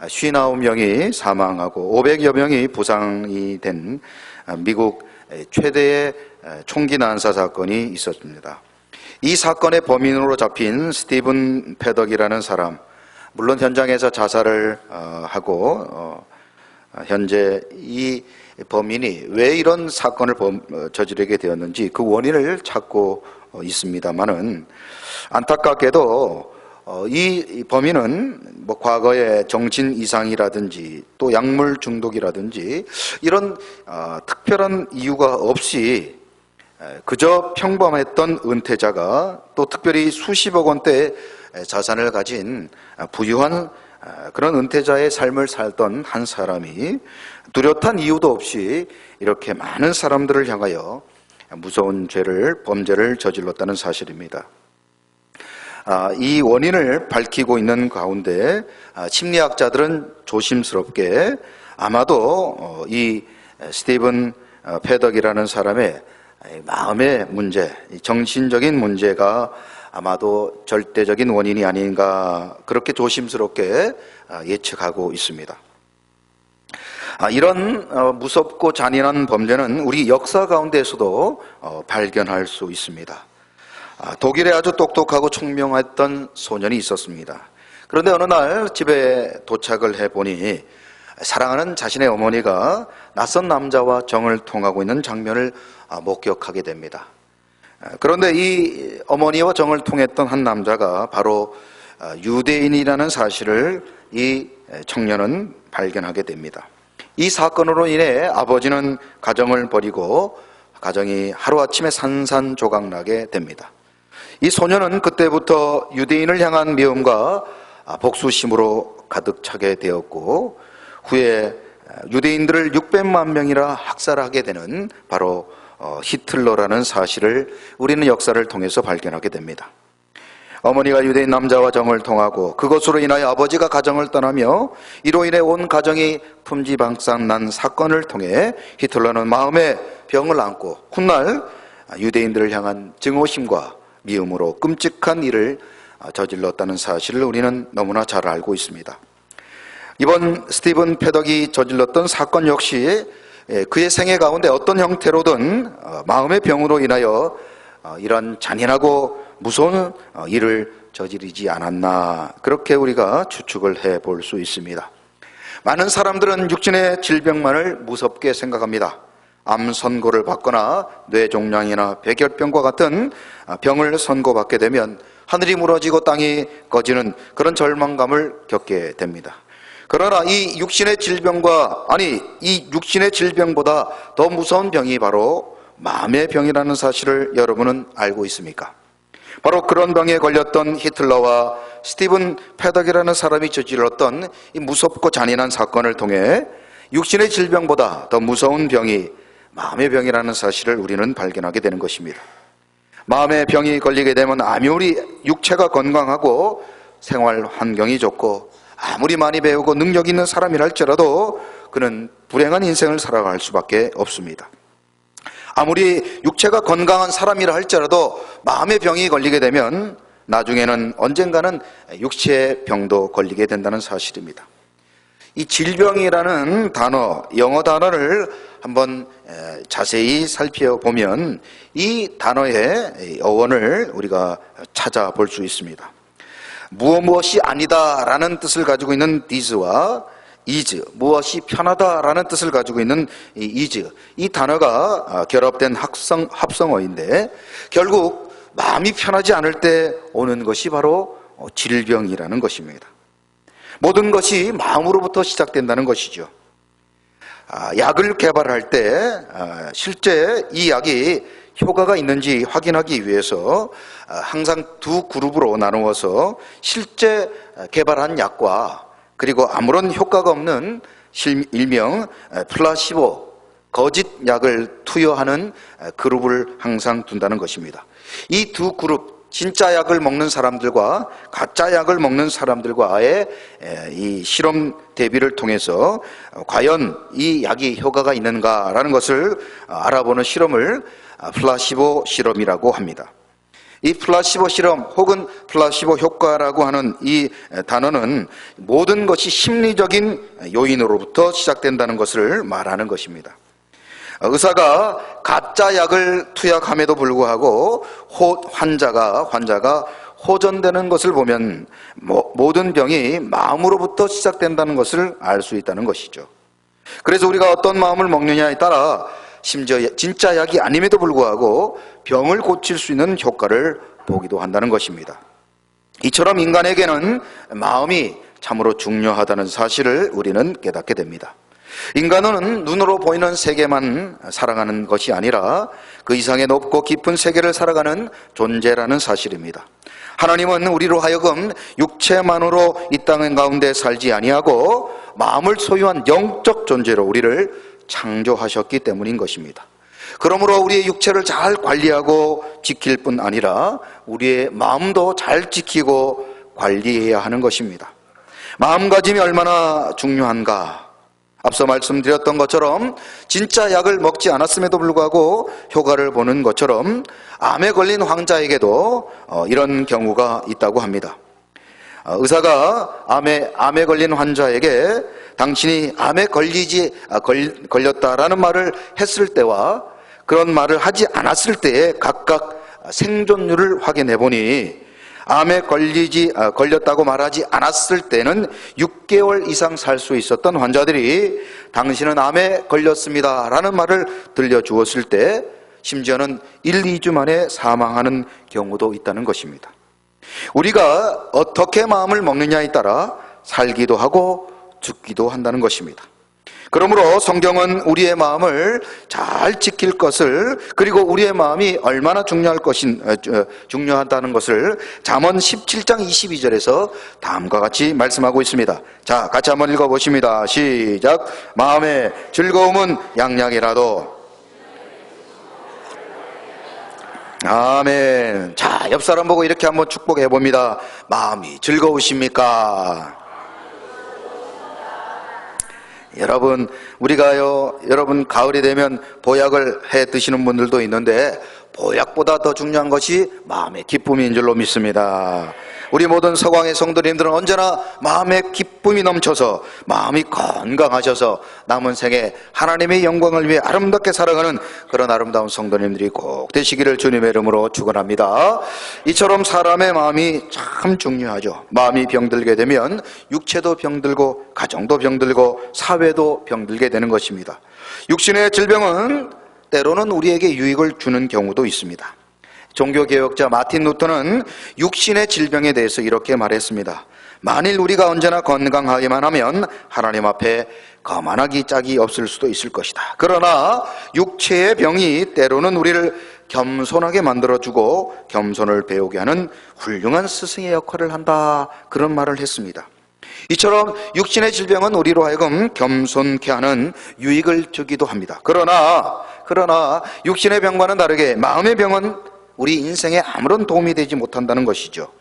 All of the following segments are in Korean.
59명이 사망하고 500여 명이 부상이 된 미국 최대의 총기 난사 사건이 있었습니다. 이 사건의 범인으로 잡힌 스티븐 패덕이라는 사람, 물론 현장에서 자살을 어, 하고 어, 현재 이 범인이 왜 이런 사건을 어, 저지르게 되었는지 그 원인을 찾고 있습니다만은 안타깝게도 이 범인은 뭐 과거에 정신 이상이라든지 또 약물 중독이라든지 이런 특별한 이유가 없이 그저 평범했던 은퇴자가 또 특별히 수십억 원대 자산을 가진 부유한 그런 은퇴자의 삶을 살던 한 사람이 뚜렷한 이유도 없이 이렇게 많은 사람들을 향하여 무서운 죄를, 범죄를 저질렀다는 사실입니다. 아, 이 원인을 밝히고 있는 가운데 아, 심리학자들은 조심스럽게 아마도 어, 이 스티븐 어, 패덕이라는 사람의 마음의 문제, 정신적인 문제가 아마도 절대적인 원인이 아닌가 그렇게 조심스럽게 아, 예측하고 있습니다. 아, 이런 어, 무섭고 잔인한 범죄는 우리 역사 가운데서도 어, 발견할 수 있습니다. 아, 독일에 아주 똑똑하고 총명했던 소년이 있었습니다. 그런데 어느 날 집에 도착을 해보니 사랑하는 자신의 어머니가 낯선 남자와 정을 통하고 있는 장면을 아, 목격하게 됩니다. 아, 그런데 이 어머니와 정을 통했던 한 남자가 바로 아, 유대인이라는 사실을 이 청년은 발견하게 됩니다. 이 사건으로 인해 아버지는 가정을 버리고 가정이 하루아침에 산산조각나게 됩니다. 이 소년은 그때부터 유대인을 향한 미움과 복수심으로 가득 차게 되었고 후에 유대인들을 600만 명이라 학살하게 되는 바로 어, 히틀러라는 사실을 우리는 역사를 통해서 발견하게 됩니다. 어머니가 유대인 남자와 정을 통하고 그것으로 인하여 아버지가 가정을 떠나며 이로 인해 온 가정이 품지방산 난 사건을 통해 히틀러는 마음에 병을 안고 훗날 유대인들을 향한 증오심과 미움으로 끔찍한 일을 저질렀다는 사실을 우리는 너무나 잘 알고 있습니다. 이번 스티븐 패덕이 저질렀던 사건 역시 예, 그의 생애 가운데 어떤 형태로든 어, 마음의 병으로 인하여 어, 이런 잔인하고 무서운 어, 일을 저지르지 않았나 그렇게 우리가 추측을 해 볼 수 있습니다. 많은 사람들은 육신의 질병만을 무섭게 생각합니다. 암 선고를 받거나 뇌종양이나 백열병과 같은 병을 선고받게 되면 하늘이 무너지고 땅이 꺼지는 그런 절망감을 겪게 됩니다. 그러나 이 육신의 질병과 아니 이 육신의 질병보다 더 무서운 병이 바로 마음의 병이라는 사실을 여러분은 알고 있습니까? 바로 그런 병에 걸렸던 히틀러와 스티븐 패덕이라는 사람이 저질렀던 이 무섭고 잔인한 사건을 통해 육신의 질병보다 더 무서운 병이 마음의 병이라는 사실을 우리는 발견하게 되는 것입니다. 마음의 병이 걸리게 되면 아무리 육체가 건강하고 생활 환경이 좋고 아무리 많이 배우고 능력 있는 사람이라 할지라도 그는 불행한 인생을 살아갈 수밖에 없습니다. 아무리 육체가 건강한 사람이라 할지라도 마음의 병이 걸리게 되면 나중에는 언젠가는 육체의 병도 걸리게 된다는 사실입니다. 이 질병이라는 단어, 영어 단어를 한번 자세히 살펴보면 이 단어의 어원을 우리가 찾아볼 수 있습니다. 무엇 무엇이 아니다라는 뜻을 가지고 있는 디즈와 이즈 무엇이 편하다라는 뜻을 가지고 있는 이 이즈 이 단어가 아, 결합된 합성 합성어인데 결국 마음이 편하지 않을 때 오는 것이 바로 어, 질병이라는 것입니다. 모든 것이 마음으로부터 시작된다는 것이죠. 아, 약을 개발할 때 아, 실제 이 약이 효과가 있는지 확인하기 위해서 아, 항상 두 그룹으로 나누어서 실제 개발한 약과 그리고 아무런 효과가 없는 일명 플라시보 거짓 약을 투여하는 그룹을 항상 둔다는 것입니다. 이 두 그룹 진짜 약을 먹는 사람들과 가짜 약을 먹는 사람들과의 이 실험 대비를 통해서 과연 이 약이 효과가 있는가라는 것을 알아보는 실험을 플라시보 실험이라고 합니다. 이 플라시보 실험 혹은 플라시보 효과라고 하는 이 단어는 모든 것이 심리적인 요인으로부터 시작된다는 것을 말하는 것입니다. 의사가 가짜 약을 투약함에도 불구하고 호, 환자가 환자가 호전되는 것을 보면 모- 모든 병이 마음으로부터 시작된다는 것을 알 수 있다는 것이죠. 그래서 우리가 어떤 마음을 먹느냐에 따라 심지어 진짜 약이 아님에도 불구하고 병을 고칠 수 있는 효과를 보기도 한다는 것입니다. 이처럼 인간에게는 마음이 참으로 중요하다는 사실을 우리는 깨닫게 됩니다. 인간은 눈으로 보이는 세계만 살아가는 것이 아니라 그 이상의 높고 깊은 세계를 살아가는 존재라는 사실입니다. 하나님은 우리로 하여금 육체만으로 이 땅 가운데 살지 아니하고 마음을 소유한 영적 존재로 우리를 창조하셨기 때문인 것입니다. 그러므로 우리의 육체를 잘 관리하고 지킬 뿐 아니라 우리의 마음도 잘 지키고 관리해야 하는 것입니다. 마음가짐이 얼마나 중요한가. 앞서 말씀드렸던 것처럼 진짜 약을 먹지 않았음에도 불구하고 효과를 보는 것처럼 암에 걸린 환자에게도 어, 이런 경우가 있다고 합니다. 어, 의사가 암에 암에 걸린 환자에게 당신이 암에 걸리지 아, 걸, 걸렸다라는 말을 했을 때와 그런 말을 하지 않았을 때에 각각 생존율을 확인해 보니 암에 걸리지 아, 걸렸다고 말하지 않았을 때는 6개월 이상 살 수 있었던 환자들이 당신은 암에 걸렸습니다라는 말을 들려 주었을 때 심지어는 1, 2주 만에 사망하는 경우도 있다는 것입니다. 우리가 어떻게 마음을 먹느냐에 따라 살기도 하고 죽기도 한다는 것입니다. 그러므로 성경은 우리의 마음을 잘 지킬 것을 그리고 우리의 마음이 얼마나 중요할 것인 어, 어, 중요하다는 것을 잠언 17장 22절에서 다음과 같이 말씀하고 있습니다. 자, 같이 한번 읽어 보십니다. 시작. 마음의 즐거움은 양양이라도 아멘. 자, 옆 사람 보고 이렇게 한번 축복해 봅니다. 마음이 즐거우십니까? 여러분, 우리가요, 여러분, 가을이 되면 보약을 해 드시는 분들도 있는데, 보약보다 더 중요한 것이 마음의 기쁨인 줄로 믿습니다. 우리 모든 서광의 성도님들은 언제나 마음의 기쁨이 넘쳐서 마음이 건강하셔서 남은 생에 하나님의 영광을 위해 아름답게 살아가는 그런 아름다운 성도님들이 꼭 되시기를 주님의 이름으로 축원합니다. 이처럼 사람의 마음이 참 중요하죠. 마음이 병들게 되면 육체도 병들고 가정도 병들고 사회도 병들게 되는 것입니다. 육신의 질병은 때로는 우리에게 유익을 주는 경우도 있습니다. 종교개혁자 마틴 루터는 육신의 질병에 대해서 이렇게 말했습니다. 만일 우리가 언제나 건강하기만 하면 하나님 앞에 거만하기 짝이 없을 수도 있을 것이다. 그러나 육체의 병이 때로는 우리를 겸손하게 만들어주고 겸손을 배우게 하는 훌륭한 스승의 역할을 한다. 그런 말을 했습니다. 이처럼 육신의 질병은 우리로 하여금 겸손케 하는 유익을 주기도 합니다. 그러나, 그러나 육신의 병과는 다르게 마음의 병은 우리 인생에 아무런 도움이 되지 못한다는 것이죠.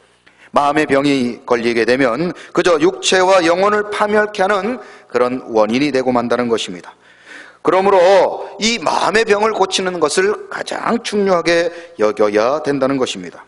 마음의 병이 걸리게 되면 그저 육체와 영혼을 파멸케 하는 그런 원인이 되고 만다는 것입니다. 그러므로 이 마음의 병을 고치는 것을 가장 중요하게 여겨야 된다는 것입니다.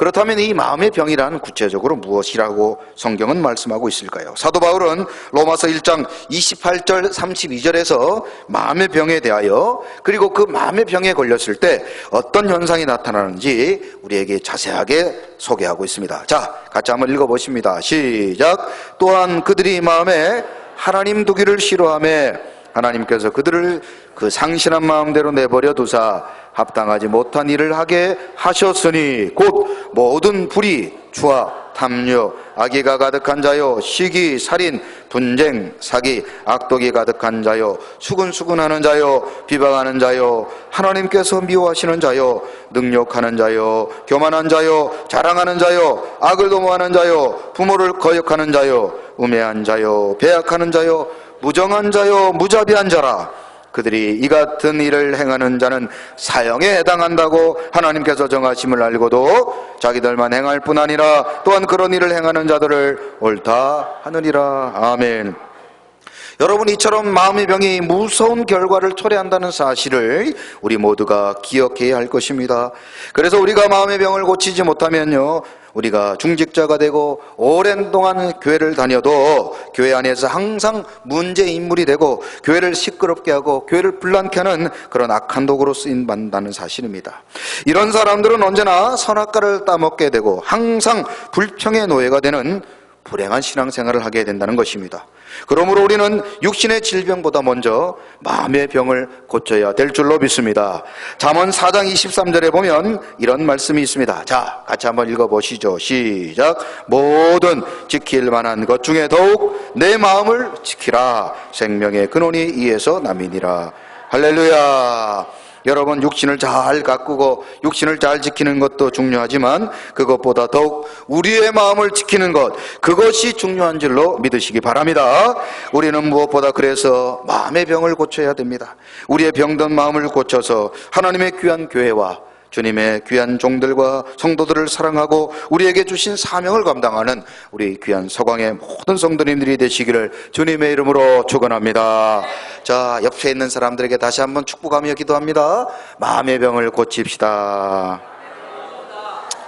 그렇다면 이 마음의 병이란 구체적으로 무엇이라고 성경은 말씀하고 있을까요? 사도 바울은 로마서 1장 28절 32절에서 마음의 병에 대하여 그리고 그 마음의 병에 걸렸을 때 어떤 현상이 나타나는지 우리에게 자세하게 소개하고 있습니다. 자, 같이 한번 읽어 보십니다. 시작. 또한 그들이 마음에 하나님 두기를 싫어하며 하나님께서 그들을 그 상실한 마음대로 내버려 두사 합당하지 못한 일을 하게 하셨으니 곧 모든 불의, 추와, 탐욕, 악의가 가득한 자요, 시기, 살인, 분쟁, 사기, 악독이 가득한 자요, 수근수근하는 자요, 비방하는 자요, 하나님께서 미워하시는 자요, 능욕하는 자요, 교만한 자요, 자랑하는 자요, 악을 도모하는 자요, 부모를 거역하는 자요, 우매한 자요, 배약하는 자요, 무정한 자요, 무자비한 자라. 그들이 이 같은 일을 행하는 자는 사형에 해당한다고 하나님께서 정하심을 알고도 자기들만 행할 뿐 아니라 또한 그런 일을 행하는 자들을 옳다 하느니라. 아멘. 여러분 이처럼 마음의 병이 무서운 결과를 초래한다는 사실을 우리 모두가 기억해야 할 것입니다. 그래서 우리가 마음의 병을 고치지 못하면요. 우리가 중직자가 되고 오랜 동안 교회를 다녀도 교회 안에서 항상 문제 인물이 되고 교회를 시끄럽게 하고 교회를 불난케 하는 그런 악한 도구로 쓰임 받는다는 사실입니다. 이런 사람들은 언제나 선악과를 따먹게 되고 항상 불평의 노예가 되는 불행한 신앙생활을 하게 된다는 것입니다. 그러므로 우리는 육신의 질병보다 먼저 마음의 병을 고쳐야 될 줄로 믿습니다. 잠언 4장 23절에 보면 이런 말씀이 있습니다. 자, 같이 한번 읽어 보시죠. 시작. 모든 지킬 만한 것 중에 더욱 내 마음을 지키라. 생명의 근원이 이에서 남이니라. 할렐루야. 여러분 육신을 잘 가꾸고 육신을 잘 지키는 것도 중요하지만 그것보다 더욱 우리의 마음을 지키는 것 그것이 중요한 줄로 믿으시기 바랍니다. 우리는 무엇보다 그래서 마음의 병을 고쳐야 됩니다. 우리의 병든 마음을 고쳐서 하나님의 귀한 교회와 주님의 귀한 종들과 성도들을 사랑하고 우리에게 주신 사명을 감당하는 우리 귀한 서광의 모든 성도님들이 되시기를 주님의 이름으로 축원합니다. 자, 옆에 있는 사람들에게 다시 한번 축복하며 기도합니다. 마음의 병을 고칩시다.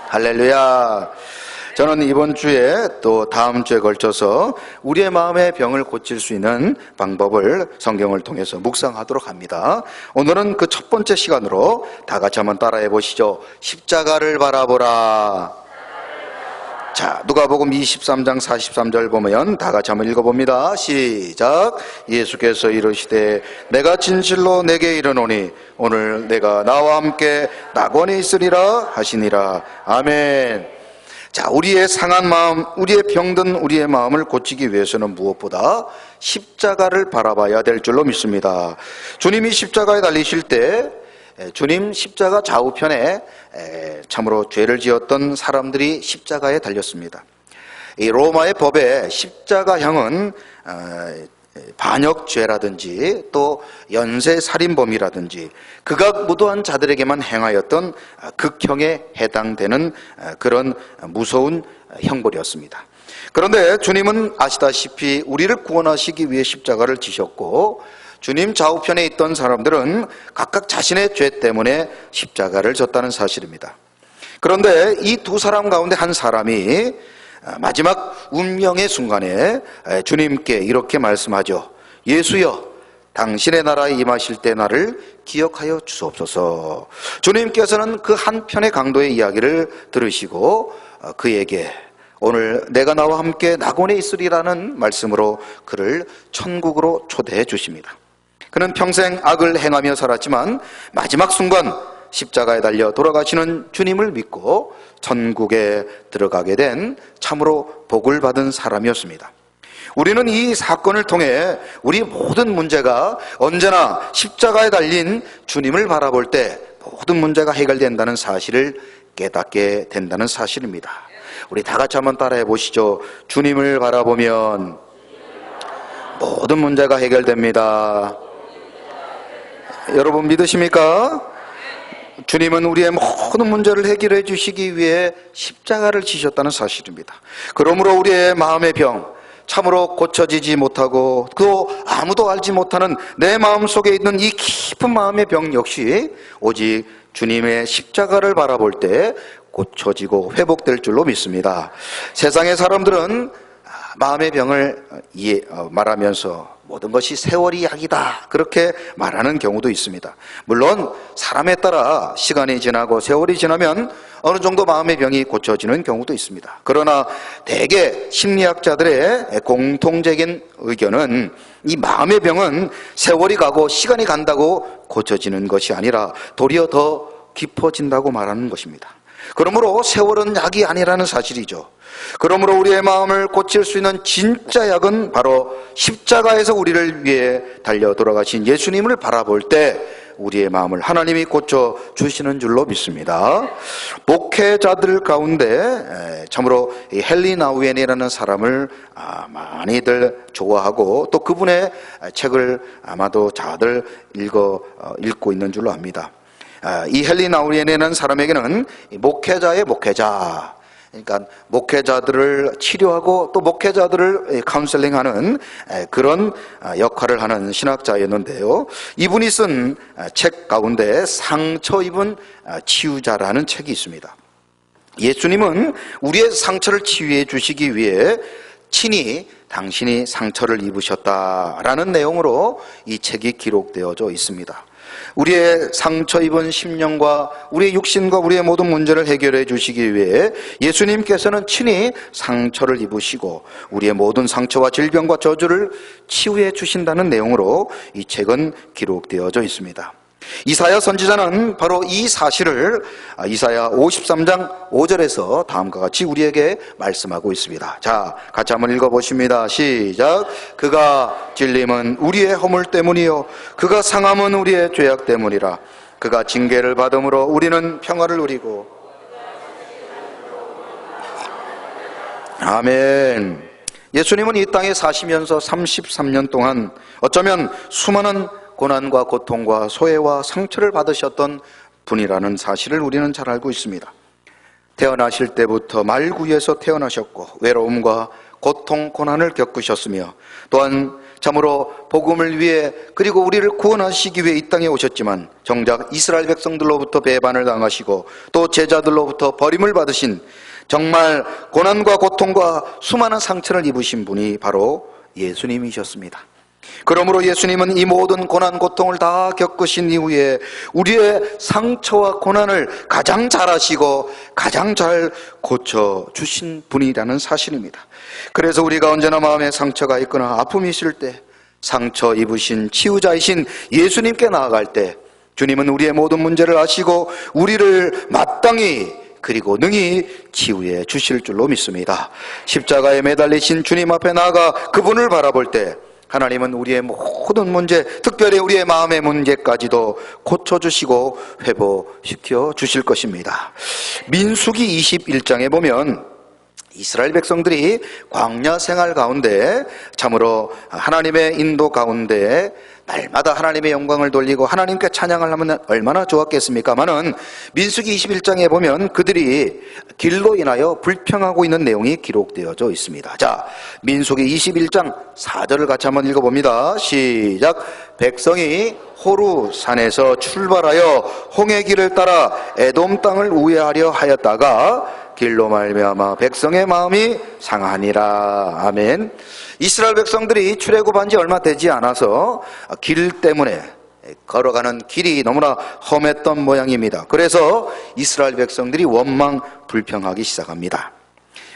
할렐루야. 저는 이번 주에 또 다음 주에 걸쳐서 우리의 마음의 병을 고칠 수 있는 방법을 성경을 통해서 묵상하도록 합니다. 오늘은 그 첫 번째 시간으로 다 같이 한번 따라해 보시죠. 십자가를 바라보라. 자, 누가복음 23장 43절 보면 다 같이 한번 읽어봅니다. 시작. 예수께서 이르시되 내가 진실로 내게 이르노니 오늘 내가 나와 함께 낙원에 있으리라 하시니라. 아멘. 자, 우리의 상한 마음, 우리의 병든 우리의 마음을 고치기 위해서는 무엇보다 십자가를 바라봐야 될 줄로 믿습니다. 주님이 십자가에 달리실 때 에, 주님 십자가 좌우편에 에, 참으로 죄를 지었던 사람들이 십자가에 달렸습니다. 이 로마의 법에 십자가형은 어, 반역죄라든지 또 연쇄 살인범이라든지 극악 무도한 자들에게만 행하였던 극형에 해당되는 그런 무서운 형벌이었습니다. 그런데 주님은 아시다시피 우리를 구원하시기 위해 십자가를 지셨고 주님 좌우편에 있던 사람들은 각각 자신의 죄 때문에 십자가를 졌다는 사실입니다. 그런데 이 두 사람 가운데 한 사람이 마지막 운명의 순간에 주님께 이렇게 말씀하죠. 예수여, 당신의 나라에 임하실 때 나를 기억하여 주옵소서. 주님께서는 그 한편의 강도의 이야기를 들으시고 어, 그에게 오늘 내가 나와 함께 낙원에 있으리라는 말씀으로 그를 천국으로 초대해 주십니다. 그는 평생 악을 행하며 살았지만 마지막 순간 십자가에 달려 돌아가시는 주님을 믿고 천국에 들어가게 된 참으로 복을 받은 사람이었습니다. 우리는 이 사건을 통해 우리 모든 문제가 언제나 십자가에 달린 주님을 바라볼 때 모든 문제가 해결된다는 사실을 깨닫게 된다는 사실입니다. 우리 다 같이 한번 따라해 보시죠. 주님을 바라보면 모든 문제가 해결됩니다. 여러분 믿으십니까? 주님은 우리의 모든 문제를 해결해 주시기 위해 십자가를 지셨다는 사실입니다. 그러므로 우리의 마음의 병, 참으로 고쳐지지 못하고 또 아무도 알지 못하는 내 마음 속에 있는 이 깊은 마음의 병 역시 오직 주님의 십자가를 바라볼 때 고쳐지고 회복될 줄로 믿습니다. 세상의 사람들은 마음의 병을 이해, 어, 말하면서 모든 것이 세월이 약이다. 그렇게 말하는 경우도 있습니다. 물론 사람에 따라 시간이 지나고 세월이 지나면 어느 정도 마음의 병이 고쳐지는 경우도 있습니다. 그러나 대개 심리학자들의 공통적인 의견은 이 마음의 병은 세월이 가고 시간이 간다고 고쳐지는 것이 아니라 도리어 더 깊어진다고 말하는 것입니다. 그러므로 세월은 약이 아니라는 사실이죠. 그러므로 우리의 마음을 고칠 수 있는 진짜 약은 바로 십자가에서 우리를 위해 달려 돌아가신 예수님을 바라볼 때 우리의 마음을 하나님이 고쳐 주시는 줄로 믿습니다. 목회자들 가운데 참으로 헨리 나우엔이라는 사람을 아, 많이들 좋아하고 또 그분의 책을 아마도 다들 읽어 어, 읽고 있는 줄로 압니다. 아, 이 헨리 나우엔이라는 사람에게는 목회자의 목회자 그러니까 목회자들을 치료하고 또 목회자들을 카운셀링하는 그런 아, 역할을 하는 신학자였는데요. 이분이 쓴 책 가운데 상처 입은 아, 치유자라는 책이 있습니다. 예수님은 우리의 상처를 치유해 주시기 위해 친히 당신이 상처를 입으셨다라는 내용으로 이 책이 기록되어져 있습니다. 우리의 상처 입은 심령과 우리의 육신과 우리의 모든 문제를 해결해 주시기 위해 예수님께서는 친히 상처를 입으시고 우리의 모든 상처와 질병과 저주를 치유해 주신다는 내용으로 이 책은 기록되어져 있습니다. 이사야 선지자는 바로 이 사실을 아, 이사야 53장 5절에서 다음과 같이 우리에게 말씀하고 있습니다. 자, 같이 한번 읽어보십니다. 시작. 그가 질림은 우리의 허물 때문이요. 그가 상함은 우리의 죄악 때문이라. 그가 징계를 받음으로 우리는 평화를 누리고. 아멘. 예수님은 이 땅에 사시면서 33년 동안 어쩌면 수많은 고난과 고통과 소외와 상처를 받으셨던 분이라는 사실을 우리는 잘 알고 있습니다. 태어나실 때부터 말구에서 태어나셨고 외로움과 고통, 고난을 겪으셨으며 또한 참으로 복음을 위해 그리고 우리를 구원하시기 위해 이 땅에 오셨지만 정작 이스라엘 백성들로부터 배반을 당하시고 또 제자들로부터 버림을 받으신 정말 고난과 고통과 수많은 상처를 입으신 분이 바로 예수님이셨습니다. 그러므로 예수님은 이 모든 고난 고통을 다 겪으신 이후에 우리의 상처와 고난을 가장 잘 아시고 가장 잘 고쳐 주신 분이라는 사실입니다. 그래서 우리가 언제나 마음에 상처가 있거나 아픔이 있을 때 상처 입으신 치유자이신 예수님께 나아갈 때 주님은 우리의 모든 문제를 아시고 우리를 마땅히 그리고 능히 치유해 주실 줄로 믿습니다. 십자가에 매달리신 주님 앞에 나아가 그분을 바라볼 때 하나님은 우리의 모든 문제, 특별히 우리의 마음의 문제까지도 고쳐주시고 회복시켜 주실 것입니다. 민수기 21장에 보면 이스라엘 백성들이 광야 생활 가운데 참으로 하나님의 인도 가운데 날마다 하나님의 영광을 돌리고 하나님께 찬양을 하면 얼마나 좋았겠습니까마는 민수기 21장에 보면 그들이 길로 인하여 불평하고 있는 내용이 기록되어져 있습니다. 자, 민수기 21장 4절을 같이 한번 읽어봅니다. 시작. 백성이 호루 산에서 출발하여 홍해 길을 따라 에돔 땅을 우회하려 하였다가 길로 말미암아 백성의 마음이 상하니라. 아멘. 이스라엘 백성들이 출애굽한 지 얼마 되지 않아서 길 때문에 걸어가는 길이 너무나 험했던 모양입니다. 그래서 이스라엘 백성들이 원망 불평하기 시작합니다.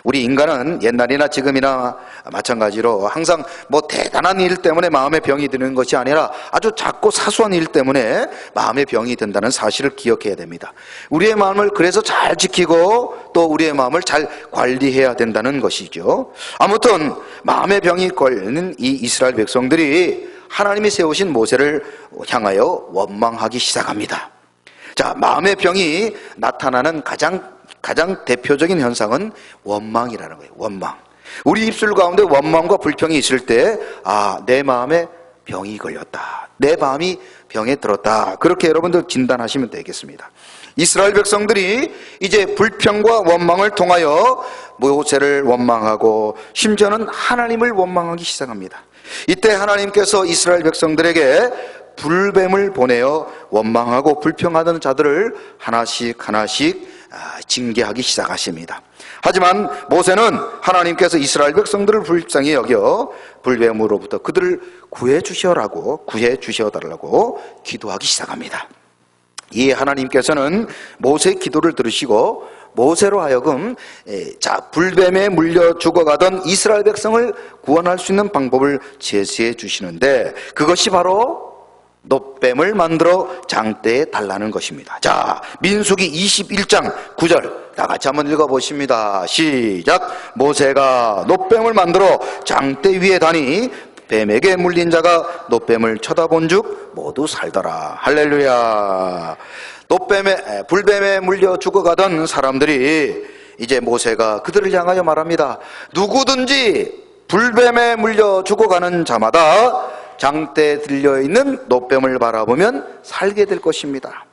우리 인간은 옛날이나 지금이나 마찬가지로 항상 뭐 대단한 일 때문에 마음의 병이 드는 것이 아니라 아주 작고 사소한 일 때문에 마음의 병이 든다는 사실을 기억해야 됩니다. 우리의 마음을 그래서 잘 지키고 또 우리의 마음을 잘 관리해야 된다는 것이죠. 아무튼 마음의 병이 걸리는 이 이스라엘 백성들이 하나님이 세우신 모세를 향하여 원망하기 시작합니다. 자, 마음의 병이 나타나는 가장 가장 대표적인 현상은 원망이라는 거예요. 원망. 우리 입술 가운데 원망과 불평이 있을 때, 아, 내 마음에 병이 걸렸다. 내 마음이 병에 들었다. 그렇게 여러분들 진단하시면 되겠습니다. 이스라엘 백성들이 이제 불평과 원망을 통하여 모세를 원망하고 심지어는 하나님을 원망하기 시작합니다. 이때 하나님께서 이스라엘 백성들에게 불뱀을 보내어 원망하고 불평하던 자들을 하나씩 하나씩 아, 징계하기 시작하십니다. 하지만 모세는 하나님께서 이스라엘 백성들을 불쌍히 여겨 불뱀으로부터 그들을 구해 주셔라고 구해 주셔달라고 기도하기 시작합니다. 이 하나님께서는 모세의 기도를 들으시고 모세로 하여금 자 불뱀에 물려 죽어가던 이스라엘 백성을 구원할 수 있는 방법을 제시해 주시는데 그것이 바로 노뱀을 만들어 장대에 달라는 것입니다. 자, 민수기 21장 9절. 다 같이 한번 읽어보십니다. 시작. 모세가 노뱀을 만들어 장대 위에 다니 뱀에게 물린 자가 노뱀을 쳐다본 즉 모두 살더라. 할렐루야. 노뱀에, 불뱀에 물려 죽어가던 사람들이 이제 모세가 그들을 향하여 말합니다. 누구든지 불뱀에 물려 죽어가는 자마다 장대에 들려있는 노뱀을 바라보면 살게 될 것입니다.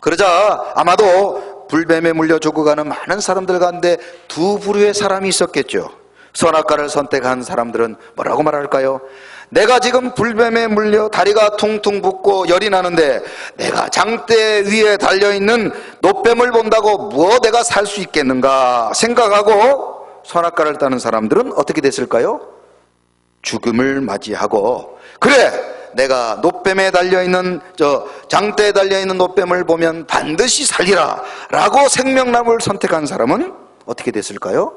그러자 아마도 불뱀에 물려 죽어가는 많은 사람들 가운데 두 부류의 사람이 있었겠죠. 선악과를 선택한 사람들은 뭐라고 말할까요? 내가 지금 불뱀에 물려 다리가 퉁퉁 붓고 열이 나는데 내가 장대 위에 달려있는 노뱀을 본다고 뭐 내가 살 수 있겠는가 생각하고 선악과를 따는 사람들은 어떻게 됐을까요? 죽음을 맞이하고 그래 내가 노뱀에 달려있는 저 장대에 달려있는 노뱀을 보면 반드시 살리라 라고 생명나무를 선택한 사람은 어떻게 됐을까요?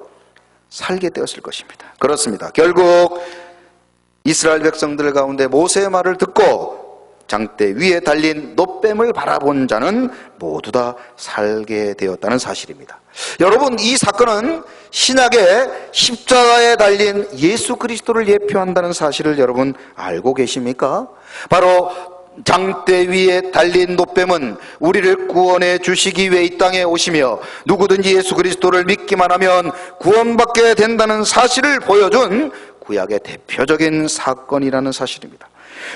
살게 되었을 것입니다 그렇습니다 결국 이스라엘 백성들 가운데 모세의 말을 듣고 장대 위에 달린 노뱀을 바라본 자는 모두 다 살게 되었다는 사실입니다. 여러분, 이 사건은 신약의 십자가에 달린 예수 그리스도를 예표한다는 사실을 여러분 알고 계십니까? 바로 장대 위에 달린 노뱀은 우리를 구원해 주시기 위해 이 땅에 오시며 누구든지 예수 그리스도를 믿기만 하면 구원받게 된다는 사실을 보여준 구약의 대표적인 사건이라는 사실입니다.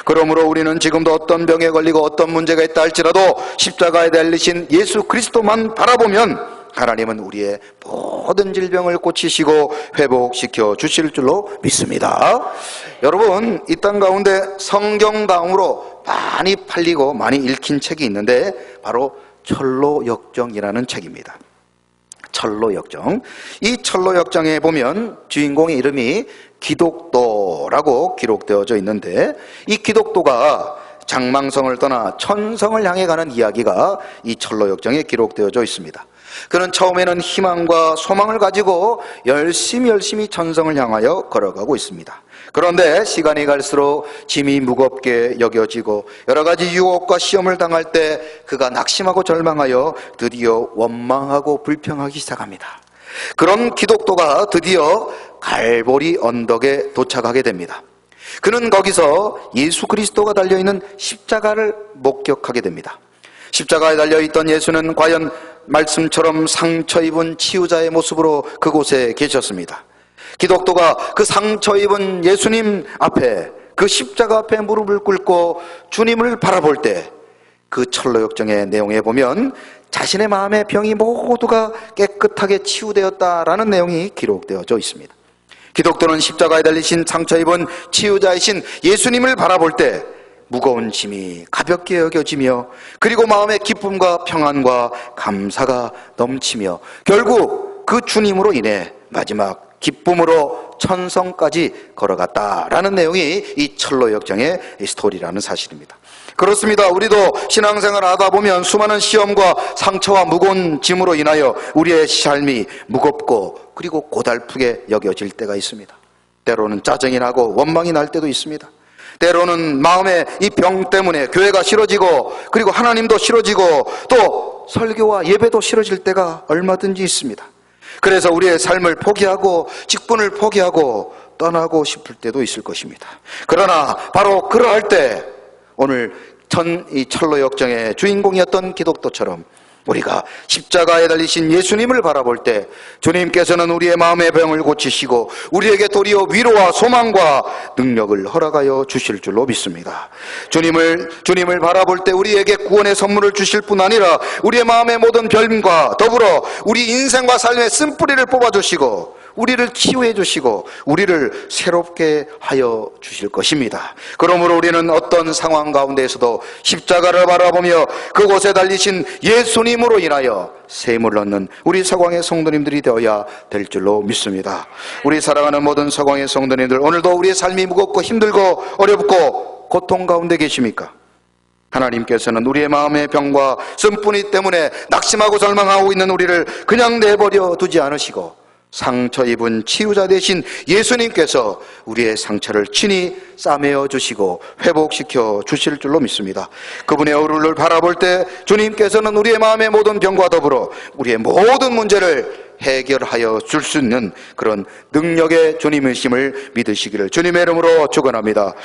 그러므로 우리는 지금도 어떤 병에 걸리고 어떤 문제가 있다 할지라도 십자가에 달리신 예수 그리스도만 바라보면 하나님은 우리의 모든 질병을 고치시고 회복시켜 주실 줄로 믿습니다. 여러분, 이 땅 가운데 성경다음으로 많이 팔리고 많이 읽힌 책이 있는데 바로 철로 역정이라는 책입니다. 철로 역정. 이 철로 역정에 보면 주인공의 이름이 기독도라고 기록되어져 있는데 이 기독도가 장망성을 떠나 천성을 향해 가는 이야기가 이 철로 역정에 기록되어져 있습니다. 그는 처음에는 희망과 소망을 가지고 열심히 열심히 천성을 향하여 걸어가고 있습니다. 그런데 시간이 갈수록 짐이 무겁게 여겨지고 여러 가지 유혹과 시험을 당할 때 그가 낙심하고 절망하여 드디어 원망하고 불평하기 시작합니다. 그런 기독도가 드디어 갈보리 언덕에 도착하게 됩니다. 그는 거기서 예수 그리스도가 달려있는 십자가를 목격하게 됩니다. 십자가에 달려있던 예수는 과연 말씀처럼 상처 입은 치유자의 모습으로 그곳에 계셨습니다. 기독도가 그 상처 입은 예수님 앞에 그 십자가 앞에 무릎을 꿇고 주님을 바라볼 때 그 철로 역정의 내용에 보면 자신의 마음의 병이 모두가 깨끗하게 치유되었다라는 내용이 기록되어져 있습니다. 기독도는 십자가에 달리신 상처 입은 치유자이신 예수님을 바라볼 때 무거운 짐이 가볍게 여겨지며 그리고 마음의 기쁨과 평안과 감사가 넘치며 결국 그 주님으로 인해 마지막 기쁨으로 천성까지 걸어갔다라는 내용이 이 철로 역정의 스토리라는 사실입니다. 그렇습니다. 우리도 신앙생활 하다 보면 수많은 시험과 상처와 무거운 짐으로 인하여 우리의 삶이 무겁고 그리고 고달프게 여겨질 때가 있습니다. 때로는 짜증이 나고 원망이 날 때도 있습니다. 때로는 마음의 이 병 때문에 교회가 싫어지고 그리고 하나님도 싫어지고 또 설교와 예배도 싫어질 때가 얼마든지 있습니다. 그래서 우리의 삶을 포기하고 직분을 포기하고 떠나고 싶을 때도 있을 것입니다. 그러나 바로 그러할 때 오늘 천, 이 철로 역정의 주인공이었던 기독도처럼 우리가 십자가에 달리신 예수님을 바라볼 때 주님께서는 우리의 마음의 병을 고치시고 우리에게 도리어 위로와 소망과 능력을 허락하여 주실 줄로 믿습니다. 주님을 주님을 바라볼 때 우리에게 구원의 선물을 주실 뿐 아니라 우리의 마음의 모든 병과 더불어 우리 인생과 삶의 쓴뿌리를 뽑아 주시고 우리를 치유해 주시고 우리를 새롭게 하여 주실 것입니다. 그러므로 우리는 어떤 상황 가운데에서도 십자가를 바라보며 그곳에 달리신 예수님으로 인하여 샘을 얻는 우리 서광의 성도님들이 되어야 될 줄로 믿습니다. 우리 사랑하는 모든 서광의 성도님들 오늘도 우리의 삶이 무겁고 힘들고 어렵고 고통 가운데 계십니까? 하나님께서는 우리의 마음의 병과 쓴뿌리 때문에 낙심하고 절망하고 있는 우리를 그냥 내버려 두지 않으시고 상처 입은 치유자 대신 예수님께서 우리의 상처를 친히 싸매어 주시고 회복시켜 주실 줄로 믿습니다. 그분의 얼굴을 바라볼 때 주님께서는 우리의 마음의 모든 병과 더불어 우리의 모든 문제를 해결하여 줄 수 있는 그런 능력의 주님이심을 믿으시기를 주님의 이름으로 축원합니다.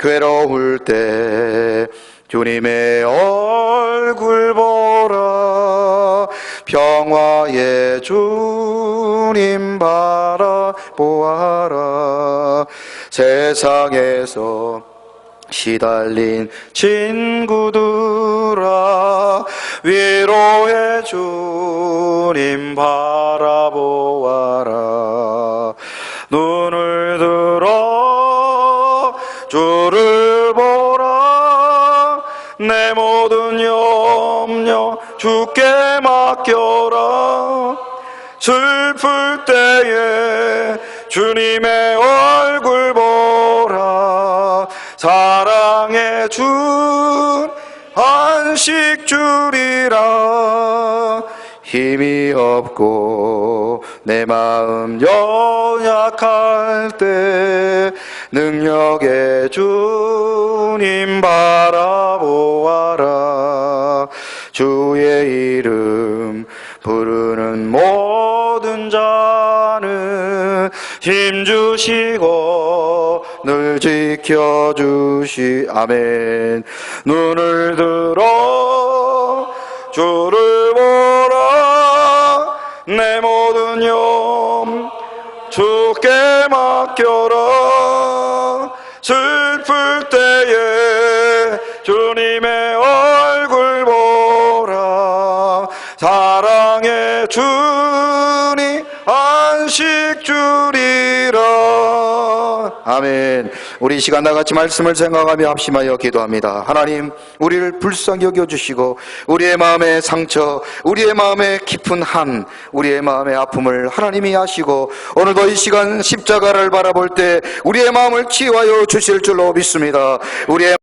괴로울 때 주님의 얼굴 보라. 평화의 주님 바라보아라. 세상에서 시달린 친구들아. 위로해 주님 바라보 주님의 얼굴 보라. 사랑해 준 안식 주리라. 힘이 없고 내 마음 연약할 때 능력의 주님 바라보아라. 주의 이름 부르는 모든 자는 힘 주시고 늘 지켜 주시 아멘. 눈을 들어 주를 우리 이 시간 나같이 말씀을 생각하며 합심하여 기도합니다. 하나님 우리를 불쌍히 여겨주시고 우리의 마음의 상처 우리의 마음의 깊은 한 우리의 마음의 아픔을 하나님이 아시고 오늘도 이 시간 십자가를 바라볼 때 우리의 마음을 치유하여 주실 줄로 믿습니다. 우리의